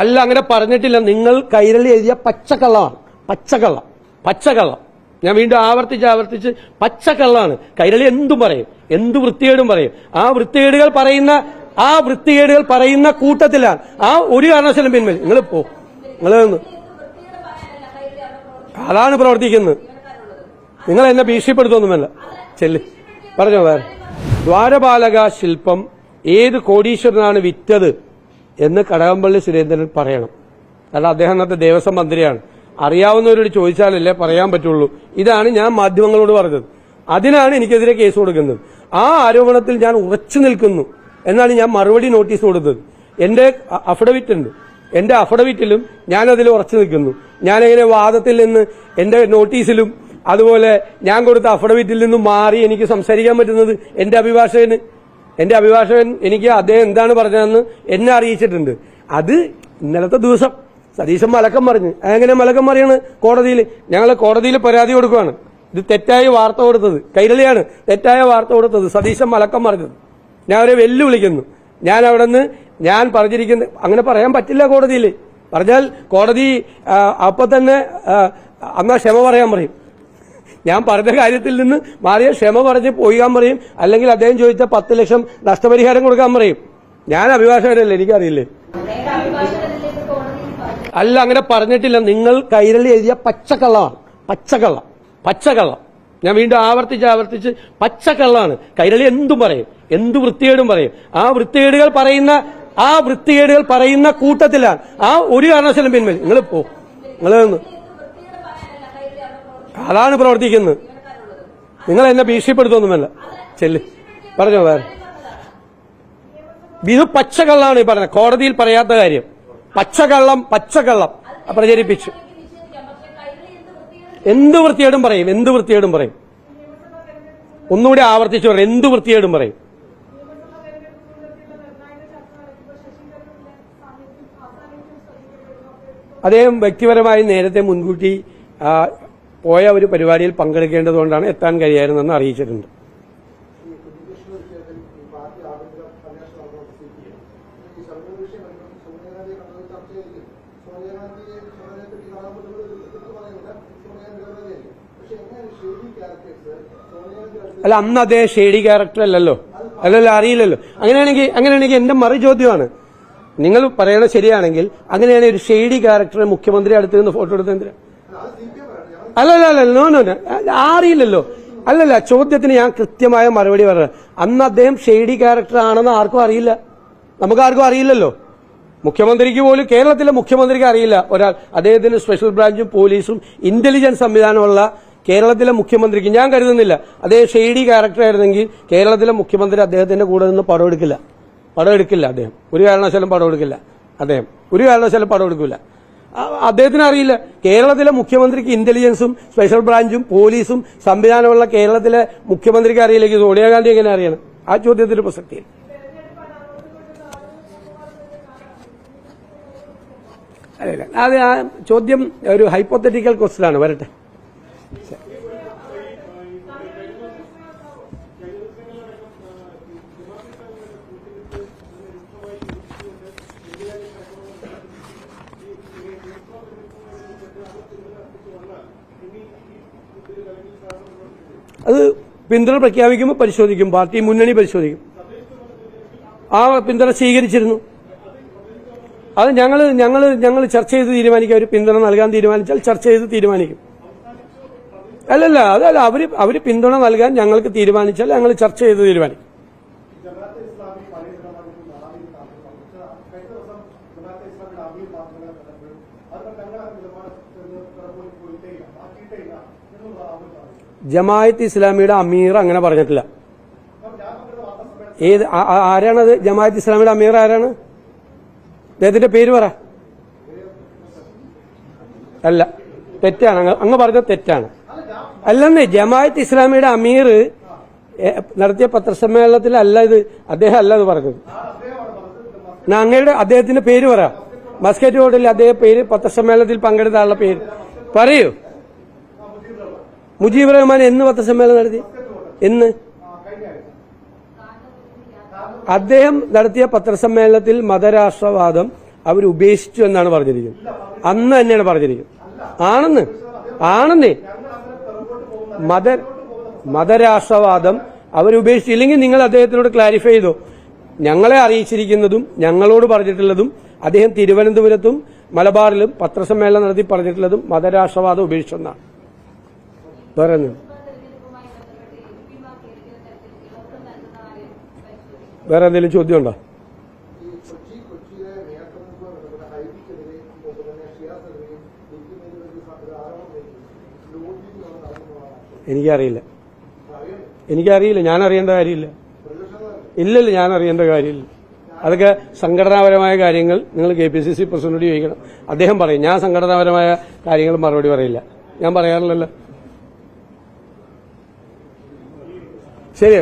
അല്ല അങ്ങനെ പറഞ്ഞിട്ടില്ല. നിങ്ങൾ കൈരളി എഴുതിയ പച്ചക്കള്ളമാണ് പച്ചക്കള്ളം. പച്ചക്കള്ളം. ഞാൻ വീണ്ടും ആവർത്തിച്ച് ആവർത്തിച്ച് പച്ചക്കള്ളമാണ് കൈരളി എന്തും പറയും? എന്ത് വൃത്തികേടും പറയും? ആ വൃത്തികേടുകൾ പറയുന്ന ആ വൃത്തികേടുകൾ പറയുന്ന കൂട്ടത്തിലാണ്. ആ ഒരു കാരണവശാലും പിൻവലി നിങ്ങൾ പോ. നിങ്ങൾ അതാണ് പ്രവർത്തിക്കുന്നത്. നിങ്ങൾ എന്നെ ഭീഷണിപ്പെടുത്തൊന്നുമല്ല. ചെല്ല്. പറഞ്ഞോ വേറെ. ദ്വാരപാലക ശില്പം ഏത് കോടീശ്വരനാണ് വിറ്റത്? എന്ന് കടകംപള്ളി സുരേന്ദ്രൻ പറയണം. കാരണം അദ്ദേഹം അന്നത്തെ ദേവസ്വം മന്ത്രിയാണ്. അറിയാവുന്നവരോട് ചോദിച്ചാലല്ലേ പറയാൻ പറ്റുള്ളൂ. ഇതാണ് ഞാൻ മാധ്യമങ്ങളോട് പറഞ്ഞത്. അതിനാണ് എനിക്കെതിരെ കേസ് കൊടുക്കുന്നത്. ആ ആരോപണത്തിൽ ഞാൻ ഉറച്ചു നിൽക്കുന്നു. എന്നാണ് ഞാൻ മറുപടി നോട്ടീസ് കൊടുത്തത്. എന്റെ അഫിഡവിറ്റ് ഉണ്ട്. എന്റെ അഫിഡവിറ്റിലും ഞാൻ അതിൽ ഉറച്ചു നിൽക്കുന്നു. ഞാൻ ഞാനെങ്ങനെ വാദത്തിൽ നിന്ന് എന്റെ നോട്ടീസിലും അതുപോലെ ഞാൻ കൊടുത്ത അഫിഡവിറ്റിൽ നിന്നും മാറി എനിക്ക് സംസാരിക്കാൻ പറ്റുന്നത് എന്റെ അഭിഭാഷകന് എന്റെ അഭിഭാഷകൻ എനിക്ക് അദ്ദേഹം എന്താണ് പറഞ്ഞതെന്ന് എന്നെ അറിയിച്ചിട്ടുണ്ട്. അത് ഇന്നലത്തെ ദിവസം സതീശൻ മലക്കം പറഞ്ഞു. എങ്ങനെ മലക്കം പറയാണ്? കോടതിയിൽ ഞങ്ങൾ കോടതിയിൽ പരാതി കൊടുക്കുകയാണ് ഇത് തെറ്റായ വാർത്ത കൊടുത്തത്. കൈരളിയാണ് തെറ്റായ വാർത്ത കൊടുത്തത്. സതീശൻ മലക്കം പറഞ്ഞത്. ഞാൻ അവരെ വെല്ലുവിളിക്കുന്നു. ഞാൻ അവിടെ ഞാൻ പറഞ്ഞിരിക്കുന്ന അങ്ങനെ പറയാൻ പറ്റില്ല കോടതിയിൽ. പറഞ്ഞാൽ കോടതി അപ്പൊ തന്നെ അന്നാ ക്ഷമ പറയാൻ പറയും. ഞാൻ പറഞ്ഞ കാര്യത്തിൽ നിന്ന് മാറിയ ക്ഷമ പറഞ്ഞ് പോയിക്കാൻ പറയും. അല്ലെങ്കിൽ അദ്ദേഹം ചോദിച്ച പത്ത് ലക്ഷം നഷ്ടപരിഹാരം കൊടുക്കാൻ പറയും. ഞാൻ അഭിഭാഷകനല്ലേ എനിക്കറിയില്ലേ? അല്ല അങ്ങനെ പറഞ്ഞിട്ടില്ല. നിങ്ങൾ കൈരളി എഴുതിയ പച്ചക്കള്ളമാണ് പച്ചക്കള്ളം പച്ചക്കള്ളം. ഞാൻ വീണ്ടും ആവർത്തിച്ച് ആവർത്തിച്ച് പച്ചക്കള്ളാണ്. കൈരളി എന്തും പറയും. എന്ത് വൃത്തികേടും പറയും. ആ വൃത്തികേടുകൾ പറയുന്ന ആ വൃത്തികേടുകൾ പറയുന്ന കൂട്ടത്തിലാണ്. ആ ഒരു കാരണവശാലും പിൻവലി നിങ്ങൾ പോ. നിങ്ങൾ അതാണ് പ്രവർത്തിക്കുന്നത്. നിങ്ങൾ എന്നെ ഭീഷണിപ്പെടുത്തൊന്നുമല്ല. ചെല്ല്. പറഞ്ഞോ വേറെ. ഇത് പച്ചക്കള്ളാണ് ഈ പറഞ്ഞത്. കോടതിയിൽ പറയാത്ത കാര്യം. പച്ചക്കള്ളം പച്ചക്കള്ളം പ്രചരിപ്പിച്ചു. എന്ത് വൃത്തിയേടും പറയും. എന്ത് വൃത്തിയേടും പറയും. ഒന്നുകൂടി ആവർത്തിച്ചു പറയും എന്ത് വൃത്തിയേടും പറയും. അദ്ദേഹം വ്യക്തിപരമായി നേരത്തെ മുൻകൂട്ടി പോയ ഒരു പരിപാടിയിൽ പങ്കെടുക്കേണ്ടതുകൊണ്ടാണ് എത്താൻ കഴിയായിരുന്നെന്ന് അറിയിച്ചിട്ടുണ്ട്. അല്ല അന്ന് അതേ ഷേഡി ക്യാരക്ടർ അല്ലല്ലോ? അല്ലല്ലോ അറിയില്ലല്ലോ. അങ്ങനെയാണെങ്കിൽ അങ്ങനെയാണെങ്കിൽ എന്റെ മറു ചോദ്യമാണ് നിങ്ങൾ പറയണത് ശരിയാണെങ്കിൽ അങ്ങനെയാണെങ്കിൽ ഒരു ഷേഡി ക്യാരക്ടർ മുഖ്യമന്ത്രി അടുത്ത് നിന്ന് ഫോട്ടോ എടുത്ത് എന്തിനാ? അല്ലല്ല അല്ല നോ നോ. അറിയില്ലല്ലോ അല്ലല്ല ചോദ്യത്തിന് ഞാൻ കൃത്യമായ മറുപടി പറയാം അന്ന് അദ്ദേഹം ഷെയ്ഡി ക്യാരക്ടർ ആണെന്ന് ആർക്കും അറിയില്ല. നമുക്ക് ആർക്കും അറിയില്ലല്ലോ. മുഖ്യമന്ത്രിക്ക് പോലും കേരളത്തിലെ മുഖ്യമന്ത്രിക്ക് അറിയില്ല. ഒരാൾ അദ്ദേഹത്തിന് സ്പെഷ്യൽ ബ്രാഞ്ചും പോലീസും ഇന്റലിജൻസ് സംവിധാനമുള്ള കേരളത്തിലെ മുഖ്യമന്ത്രിക്ക് ഞാൻ കരുതുന്നില്ല. അദ്ദേഹം ഷെയ്ഡി ക്യാരക്ടർ ആയിരുന്നെങ്കിൽ കേരളത്തിലെ മുഖ്യമന്ത്രി അദ്ദേഹത്തിന്റെ കൂടെ നിന്ന് പടം എടുക്കില്ല. പടം എടുക്കില്ല അദ്ദേഹം. ഒരു കാരണവശാലും പടം എടുക്കില്ല. അദ്ദേഹം. ഒരു കാരണവശാലും പടം എടുക്കില്ല അദ്ദേഹത്തിന് അറിയില്ല. കേരളത്തിലെ മുഖ്യമന്ത്രിക്ക് ഇന്റലിജൻസും സ്പെഷ്യൽ ബ്രാഞ്ചും പോലീസും സംവിധാനമുള്ള കേരളത്തിലെ മുഖ്യമന്ത്രിക്ക് അറിയില്ലെങ്കിൽ സോണിയാഗാന്ധി എങ്ങനെ അറിയണം? ആ ചോദ്യത്തിന് പ്രസക്തിയില്ല. അല്ല അത് ആ ചോദ്യം ഒരു ഹൈപ്പോത്തറ്റിക്കൽ ക്വസ്റ്റൻ ആണ്. വരട്ടെ അത് പിന്തുണ പ്രഖ്യാപിക്കുമ്പോൾ പരിശോധിക്കും. പാർട്ടി മുന്നണി പരിശോധിക്കും. ആ പിന്തുണ സ്വീകരിച്ചിരുന്നു. അത് ഞങ്ങൾ ഞങ്ങൾ ഞങ്ങൾ ചർച്ച ചെയ്ത് തീരുമാനിക്കും. അവർ പിന്തുണ നൽകാൻ തീരുമാനിച്ചാൽ ചർച്ച ചെയ്ത് തീരുമാനിക്കും. അല്ലല്ല അതല്ല അവർ അവർ പിന്തുണ നൽകാൻ ഞങ്ങൾക്ക് തീരുമാനിച്ചാൽ ഞങ്ങൾ ചർച്ച ചെയ്ത് തീരുമാനിക്കും. ജമായത്ത് ഇസ്ലാമിയുടെ അമീർ അങ്ങനെ പറഞ്ഞിട്ടില്ല. ഏത് ആരാണത് ജമായത്ത് ഇസ്ലാമിയുടെ അമീർ ആരാണ്? അദ്ദേഹത്തിന്റെ പേര് പറ. അല്ല തെറ്റാണ്. അങ്ങ് പറഞ്ഞ പറഞ്ഞത് തെറ്റാണ്. അല്ലെന്നേ ജമായത്ത് ഇസ്ലാമിയുടെ അമീർ നടത്തിയ പത്രസമ്മേളനത്തിൽ അല്ല ഇത് അദ്ദേഹം അല്ല ഇത് പറഞ്ഞത്. അങ്ങയുടെ അദ്ദേഹത്തിന്റെ പേര് പറ. മസ്കറ്റ് റോഡിൽ അദ്ദേഹം പേര് പത്രസമ്മേളനത്തിൽ പങ്കെടുത്ത പേര്. പറയൂ. മുജീബ് റഹ്മാൻ എന്ന് പത്രസമ്മേളനം നടത്തി? എന്ന്? അദ്ദേഹം നടത്തിയ പത്രസമ്മേളനത്തിൽ മതരാഷ്ട്രവാദം അവർ ഉപേക്ഷിച്ചു എന്നാണ് പറഞ്ഞിരിക്കുന്നത്. അന്ന് തന്നെയാണ് പറഞ്ഞിരിക്കുന്നത്. ആണെന്ന്? ആണെന്നേ. മത മതരാഷ്ട്രവാദം അവരുപേക്ഷിച്ചില്ലെങ്കിൽ നിങ്ങൾ അദ്ദേഹത്തിനോട് ക്ലാരിഫൈ ചെയ്തോ. ഞങ്ങളെ അറിയിച്ചിരിക്കുന്നതും ഞങ്ങളോട് പറഞ്ഞിട്ടുള്ളതും അദ്ദേഹം തിരുവനന്തപുരത്തും മലബാറിലും പത്രസമ്മേളനം നടത്തി പറഞ്ഞിട്ടുള്ളതും മതരാഷ്ട്രവാദം ഉപേക്ഷിച്ചെന്നാണ് വേറെ വേറെ എന്തെങ്കിലും ചോദ്യമുണ്ടോ? എനിക്കറിയില്ല. എനിക്കറിയില്ല. ഞാൻ അറിയേണ്ട കാര്യമില്ല. ഇല്ലല്ല ഞാൻ അറിയേണ്ട കാര്യമില്ല. അതൊക്കെ സംഘടനാപരമായ കാര്യങ്ങൾ നിങ്ങൾ കെ പി സി സി പ്രസിഡന്റോട് ചോദിക്കണം. അദ്ദേഹം പറയും ഞാൻ സംഘടനാപരമായ കാര്യങ്ങൾ മറുപടി പറയില്ല. ഞാൻ പറയാറില്ലല്ലോ. ശരി